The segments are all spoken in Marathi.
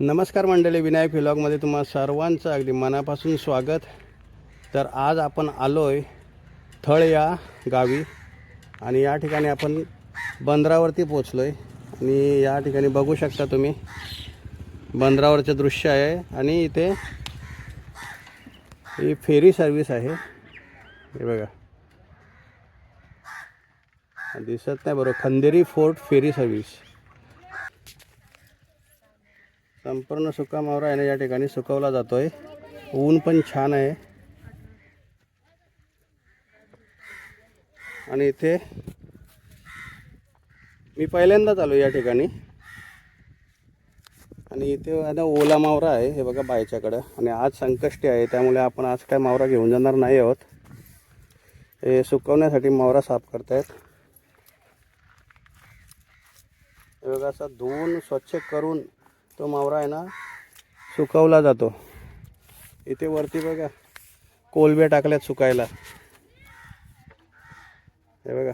नमस्कार मंडळी विनायक व्लॉगमध्ये तुम्हा सर्वांचं अगदी मनापासून स्वागत. तर आज आपण आलो आहे थळ या गावी आणि या ठिकाणी आपण बंदरावरती पोचलो आहे आणि या ठिकाणी बघू शकता तुम्ही बंदरावरचं दृश्य आहे आणि इथे ही फेरी सर्विस आहे. हे बघा. दिसत नाही बरोबर खंदेरी फोर्ट फेरी सर्व्हिस. संपूर्ण सुका मावरा आहे ना या ठिकाणी सुकवला जातोय. ऊन पण छान आहे. आणि इथे मी पहिल्यांदाच आलो या ठिकाणी. आणि इथे आता ओला मावरा आहे हे बघा बायच्याकडं आणि आज संकष्टी आहे त्यामुळे आपण आज काय मावरा घेऊन जाणार नाही आहोत. हे सुकवण्यासाठी मावरा साफ करतायत. हे बघा असा धुवून स्वच्छ करून तो मावरा आहे ना सुकवला जातो. इथे वरती बघा कोलबे टाकल्यात सुकायला. हे बघा.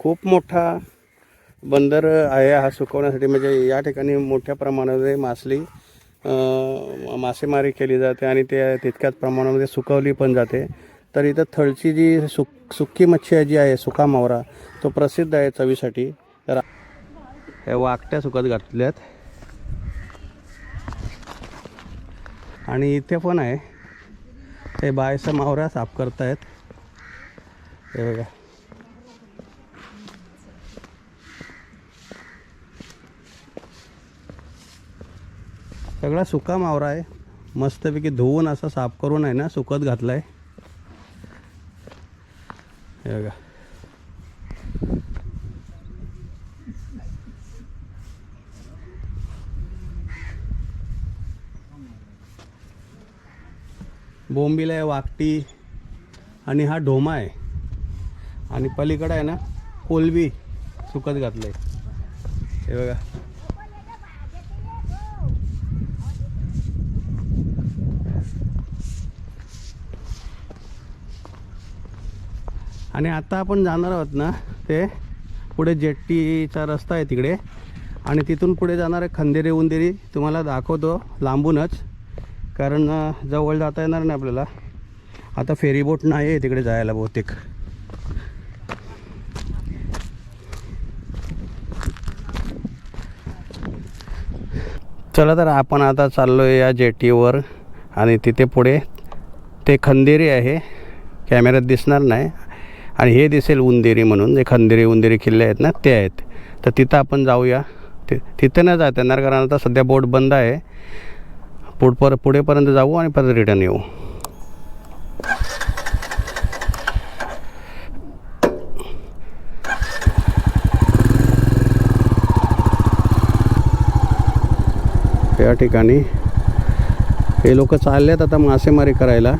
खूप मोठा बंदर आहे हा सुकवण्यासाठी. म्हणजे या ठिकाणी मोठ्या प्रमाणामध्ये मासली मासेमारी केली जाते आणि ते तितक्याच प्रमाणामध्ये सुकवली पण जाते. तर इथं थळची जी सुक सुक्की मच्छी जी आहे सुका मावरा तो प्रसिद्ध आहे चवीसाठी. तर हे वाकट्या सुकत घातल्यात. आणि इथे पण आहे. ते बायचा मावरा साफ करतायत. हे बघा. सगळा सुका मावरा आहे. मस्तपैकी धुवून असा साफ करून आहे ना सुकत घातला आहे हे बघा. बोंबील आहे वाकटी आणि हा ढोमा आहे. आणि पलीकडं आहे ना कोलबी सुकत घातलं आहे हे बघा. आणि आता आपण जाणार आहोत ना ते पुढे जेट्टीचा रस्ता आहे तिकडे. आणि तिथून पुढे जाणार आहे खंदेरी उंदेरी. तुम्हाला दाखवतो लांबूनच कारण जवळ जाता येणार नाही आपल्याला. आता फेरीबोट नाही आहे तिकडे जायला बहुतेक. चला तर आपण आता चाललो आहे या जेटीवर. आणि तिथे पुढे ते खंदेरी आहे. कॅमेऱ्यात दिसणार नाही. आणि हे दिसेल उंदेरी म्हणून जे खंदेरी उंदेरी किल्ले आहेत ना ते आहेत. तर तिथं आपण जाऊया. ति तिथं नाही जाता येणार कारण आता सध्या बोट बंद आहे. पुढ पर पुढेपर्यंत जाऊ आणि परत रिटर्न येऊ. या ठिकाणी हे लोक चाललेत आता मासेमारी करायला.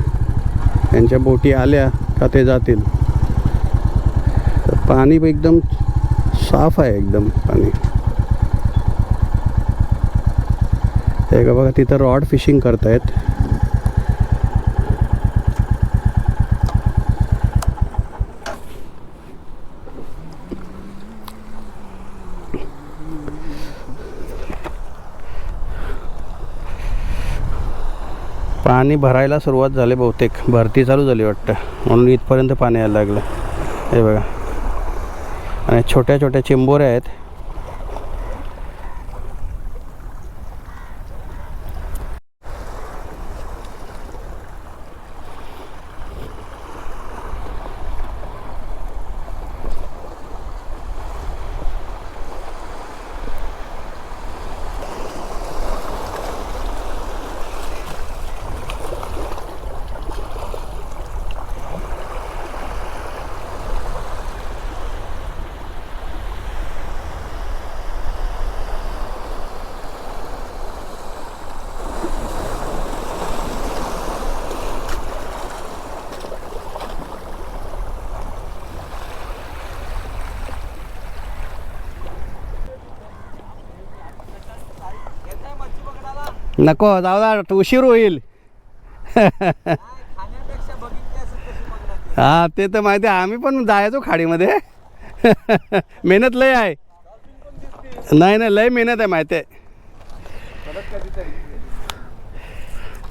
त्यांच्या बोटी आल्या का ते जातील. पाणी एकदम साफ आहे एकदम पाणी. हे का बघा तिथं रॉड फिशिंग करतायत. पाणी भरायला सुरुवात झाली बहुतेक. भरती चालू झाली वाटतं. म्हणून इथपर्यंत पाणी यायला लागलं. हे बघा. आणि छोट्या छोट्या चिंबोऱ्या आहेत. नको जाऊ दा उशीर होईल. हा ते तर माहिती आहे आम्ही पण जायचो खाडीमध्ये. मेहनत लय आहे. नाही नाही लय मेहनत आहे माहिती आहे.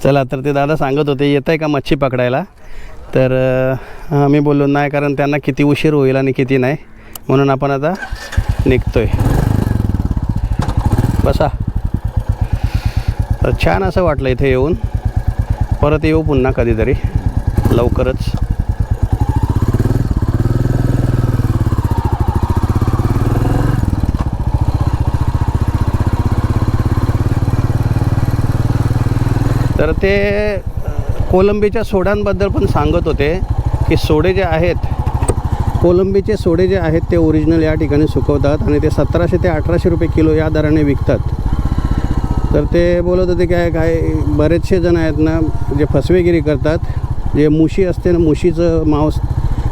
चला तर ते दादा सांगत होते येत आहे का मच्छी पकडायला? तर आम्ही बोललो नाही कारण त्यांना किती उशीर होईल आणि किती नाही. म्हणून आपण आता निघतोय. बसा. तर छान असं वाटलं इथे येऊन. परत येऊ पुन्हा कधीतरी. लवकरच. तर ते कोलंबीच्या सोड्यांबद्दल पण सांगत होते की सोडे जे आहेत कोलंबीचे सोडे जे आहेत ते ओरिजिनल या ठिकाणी सुकवतात आणि ते सतराशे ते अठराशे रुपये किलो या दराने विकतात. तर ते बोलत होते काय काय बरेचसे जण आहेत ना जे फसवेगिरी करतात जे मुशी असते ना मुशीचं मांस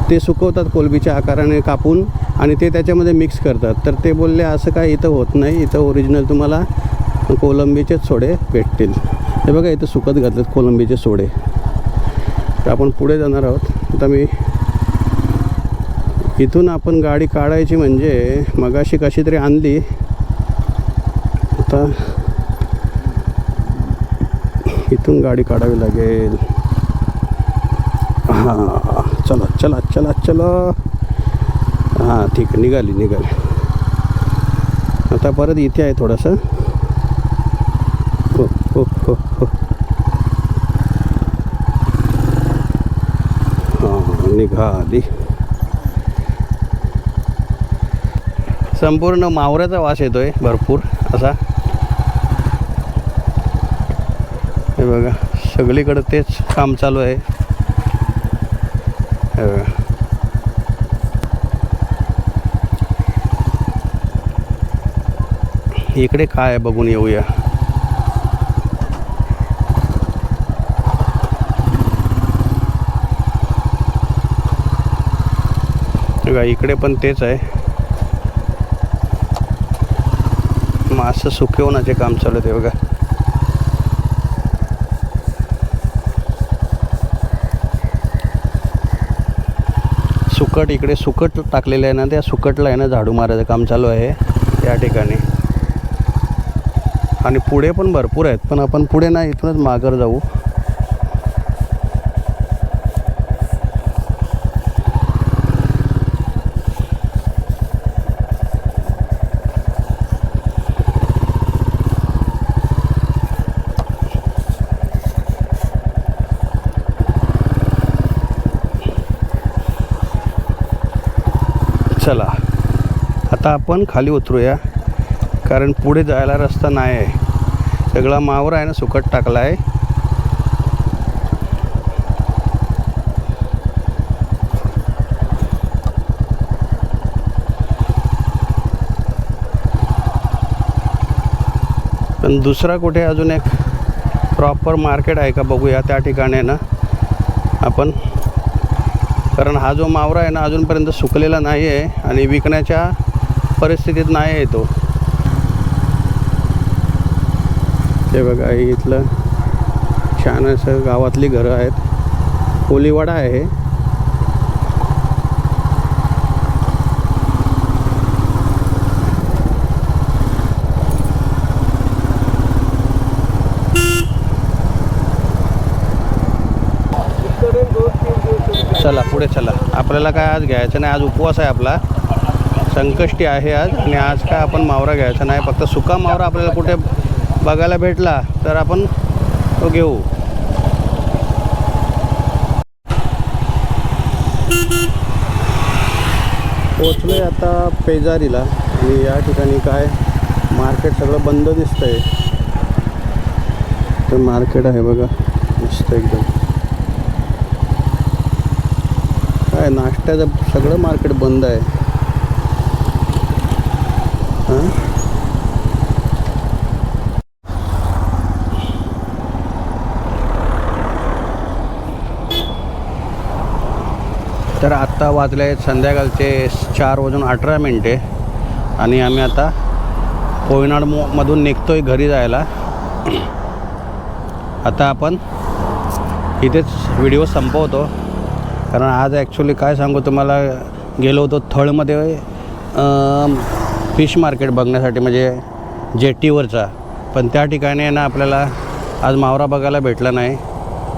ते सुकवतात कोलबीच्या आकाराने कापून आणि ते त्याच्यामध्ये मिक्स करतात. तर ते बोलले असं काय इथं होत नाही इथं ओरिजिनल तुम्हाला कोलंबीचेच सोडे भेटतील. हे बघा इथं सुकत घातलेत कोलंबीचे सोडे. तर आपण पुढे जाणार आहोत. आता मी इथून आपण गाडी काढायची म्हणजे मगाशी कशी तरी आणली. आता इथून गाडी काढावी लागेल. हां चला चला चला चला. हां ठीक आहे निघाली निघाली. आता परत इथे आहे थोडंसं. हो हो हो हो. हां निघाली. संपूर्ण मावऱ्याचा वास येतोय भरपूर असा. हे बघा सगळीकडे तेच काम चालू आहे. हे बघा. इकडे काय आहे बघून येऊया. इकडे पण तेच आहे. मासं सुकवण्याचे काम चालू आहे बघा. सुकट इकडे सुकट टाकलेलं आहे ना त्या सुकटला आहे ना झाडू मारायचं काम चालू आहे या ठिकाणी. आणि पुढे पण भरपूर आहेत पण आपण पुढे नाही इथूनच माघार जाऊ. चला. आता आपण खाली उतरूया. कारण पुढे जायला रस्ता नाही आहे. सगळा मावर आहे ना सुकट टाकला आहे पण दुसरा कुठे अजून एक प्रॉपर मार्केट आहे का बघूया त्या ठिकाणी ना. आपण कारण हा जो मावरा आहे ना अजूनपर्यंत सुकलेला नाही आहे आणि विकण्याच्या परिस्थितीत नाही आहे तो. ते बघा इथलं छान असं गावातली घरं आहेत. कोलीवाडा आहे. हे. चला. आपल्याला काय आज घ्यायचं नाही आज उपवास आहे आपला. संकष्टी आहे आज आणि आज काय आपण मावरा घ्यायचा नाही. फक्त सुका मावरा आपल्याला कुठे बघायला भेटला तर आपण तो घेऊ. पोचलोय आता पेजारीला आणि या ठिकाणी काय मार्केट सगळं बंद दिसतंय. तर मार्केट आहे बघा मस्त एकदम. काय नाश्त्याचं सगळं मार्केट बंद आहे. हां? तर आत्ता वाजले आहेत संध्याकाळचे चार वाजून अठरा मिनटे. आणि आम्ही आता कोयनाड मो- मधून आहे घरी जायला. आता आपण इथेच व्हिडिओ संपवतो. कारण आज ॲक्च्युली काय सांगू तुम्हाला गेलो होतो थळमध्ये फिश मार्केट बघण्यासाठी म्हणजे जेटीवरचा. पण त्या ठिकाणी आहे ना आपल्याला आज मावरा बघायला भेटला नाही.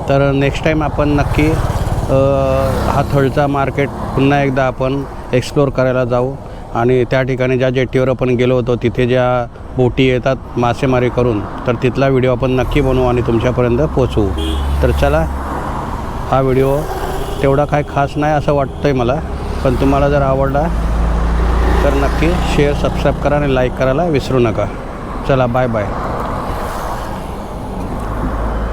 तर नेक्स्ट टाईम आपण नक्की हा थळचा मार्केट पुन्हा एकदा आपण एक्सप्लोर करायला जाऊ. आणि त्या ठिकाणी ज्या जेटीवर आपण गेलो होतो तिथे ज्या बोटी येतात मासेमारी करून तर तिथला व्हिडिओ आपण नक्की बनवू आणि तुमच्यापर्यंत पोचवू तर चला हा व्हिडिओ तेवढा काय खास नाही असं वाटतं आहे मला. पण तुम्हाला जर आवडला तर नक्की शेअर सबस्क्राईब करा आणि लाईक करायला विसरू नका. चला बाय बाय